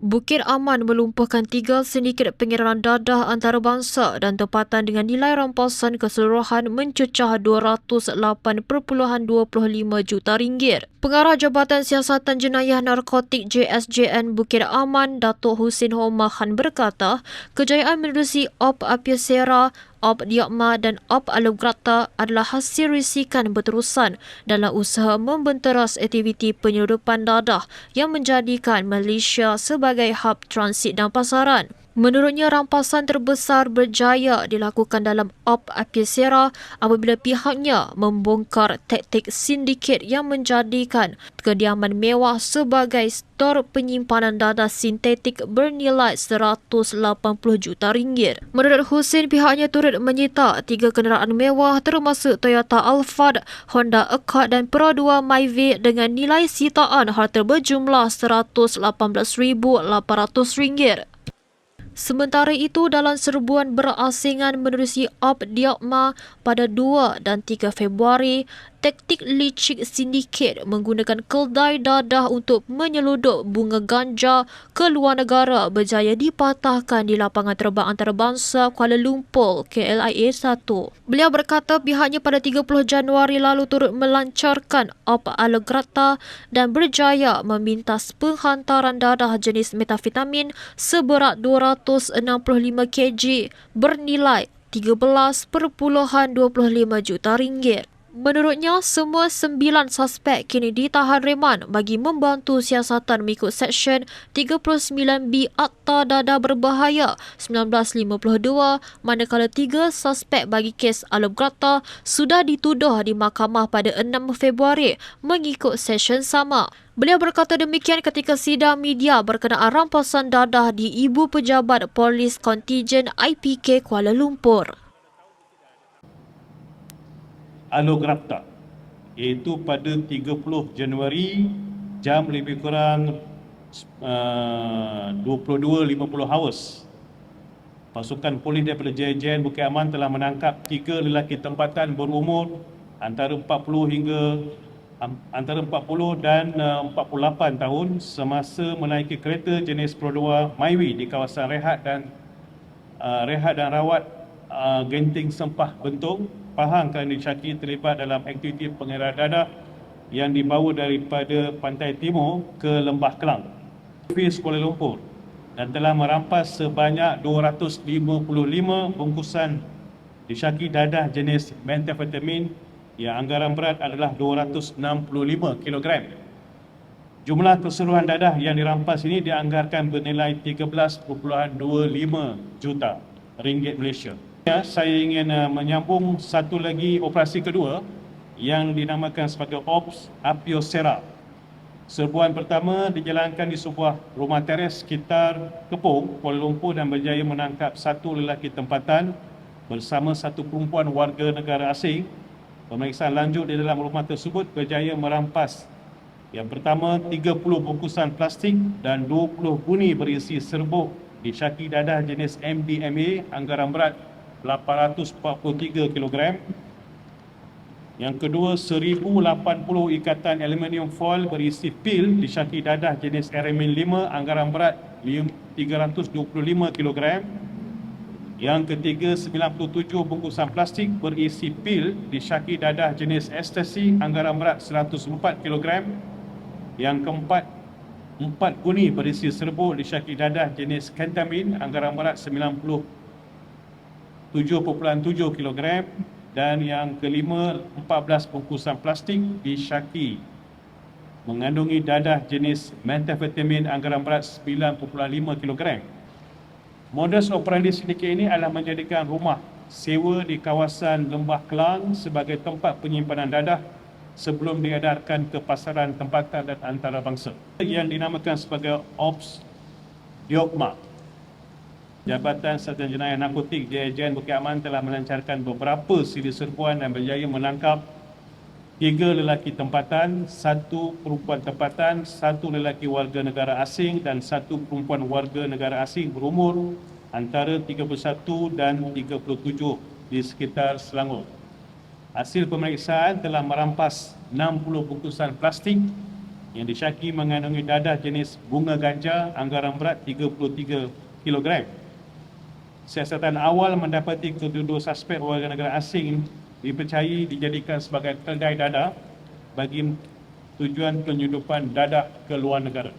Bukit Aman melumpuhkan tiga sindiket pengiriman dadah antarabangsa dan tempatan dengan nilai rampasan keseluruhan mencecah 208.25 juta ringgit. Pengarah Jabatan Siasatan Jenayah Narkotik JSJN Bukit Aman, Datuk Husin Omar Khan berkata, kejayaan menerusi Op Apiasera Op Diakma dan Op Alugrata adalah hasil risikan berterusan dalam usaha membenteras aktiviti penyeludupan dadah yang menjadikan Malaysia sebagai hub transit dan pasaran. Menurutnya rampasan terbesar berjaya dilakukan dalam Op Apiasera apabila pihaknya membongkar taktik sindiket yang menjadikan kediaman mewah sebagai stor penyimpanan dada sintetik bernilai 180 juta ringgit. Menurut Husin, pihaknya turut menyita tiga kenderaan mewah termasuk Toyota Alphard, Honda Accord dan Perodua Myvi dengan nilai sitaan harta berjumlah RM118,800. Sementara itu, dalam serbuan berasingan menerusi Op Diakma pada 2 dan 3 Februari, taktik licik sindiket menggunakan keldai dadah untuk menyeludup bunga ganja ke luar negara berjaya dipatahkan di lapangan terbang antarabangsa Kuala Lumpur KLIA 1. Beliau berkata pihaknya pada 30 Januari lalu turut melancarkan Op Allegrata dan berjaya memintas penghantaran dadah jenis metafetamin seberat 265 kg bernilai 13.25 juta ringgit. Menurutnya, semua sembilan suspek kini ditahan reman bagi membantu siasatan mengikut Seksyen 39B Akta Dada Berbahaya 1952 manakala tiga suspek bagi kes Alub Grata sudah dituduh di mahkamah pada 6 Februari mengikut Seksyen sama. Beliau berkata demikian ketika sidang media berkenaan rampasan dadah di Ibu Pejabat Polis Kontijen IPK Kuala Lumpur. Alograpta iaitu pada 30 Januari jam lebih kurang uh, 22.50 hours. Pasukan polis daripada JJN Bukit Aman telah menangkap tiga lelaki tempatan berumur antara 40 hingga antara 40 dan uh, 48 tahun semasa menaiki kereta jenis Pro 2 Mywi di kawasan rehat dan uh, rehat dan rawat uh, Genting Sempah Bentung Pahang kerana Syaki terlibat dalam aktiviti pengiraan dadah yang dibawa daripada pantai timur ke Lembah Kelang, Fis Kuala Lumpur dan telah merampas sebanyak 255 bungkusan disyaki dadah jenis methamphetamine yang anggaran berat adalah 265 kg. Jumlah keseluruhan dadah yang dirampas ini dianggarkan bernilai 13.25 juta ringgit Malaysia. Ya, saya ingin uh, menyambung satu lagi operasi kedua yang dinamakan sebagai Ops Apiosera. Serbuan pertama dijalankan di sebuah rumah teres sekitar Kepung, Kuala Lumpur dan berjaya menangkap satu lelaki tempatan bersama satu perempuan warga negara asing. Pemeriksaan lanjut di dalam rumah tersebut berjaya merampas yang pertama 30 bungkusan plastik dan 20 bunyi berisi serbuk disyaki dadah jenis MDMA anggaran berat 843 kg. Yang kedua, 1080 ikatan aluminium foil berisi pil disyaki dadah jenis RMN 5 anggaran berat 325 kg. Yang ketiga, 97 bungkusan plastik berisi pil disyaki dadah jenis ecstasy anggaran berat 104 kg. Yang keempat, empat guni berisi serbuk disyaki dadah jenis kentamin anggaran berat 90 7.7 kg dan yang kelima 14 bungkusan plastik disyaki mengandungi dadah jenis methamphetamine anggaran berat 9.5 kg. Modus operandi sindiket ini adalah menjadikan rumah sewa di kawasan Lembah Kelang sebagai tempat penyimpanan dadah sebelum diedarkan ke pasaran tempatan dan antarabangsa yang dinamakan sebagai Ops Diokma. Jabatan Serta Jenayah Narkotik JJN Bukit Aman telah melancarkan beberapa siri serbuan dan berjaya menangkap tiga lelaki tempatan, satu perempuan tempatan, satu lelaki warga negara asing dan satu perempuan warga negara asing berumur antara 31 dan 37 di sekitar Selangor. Hasil pemeriksaan telah merampas 60 bungkusan plastik yang disyaki mengandungi dadah jenis bunga ganja anggaran berat 33 kg. Siasatan awal mendapati kedua-dua suspek warga negara asing dipercayai dijadikan sebagai kedai dadah bagi tujuan penyelundupan dadah ke luar negara.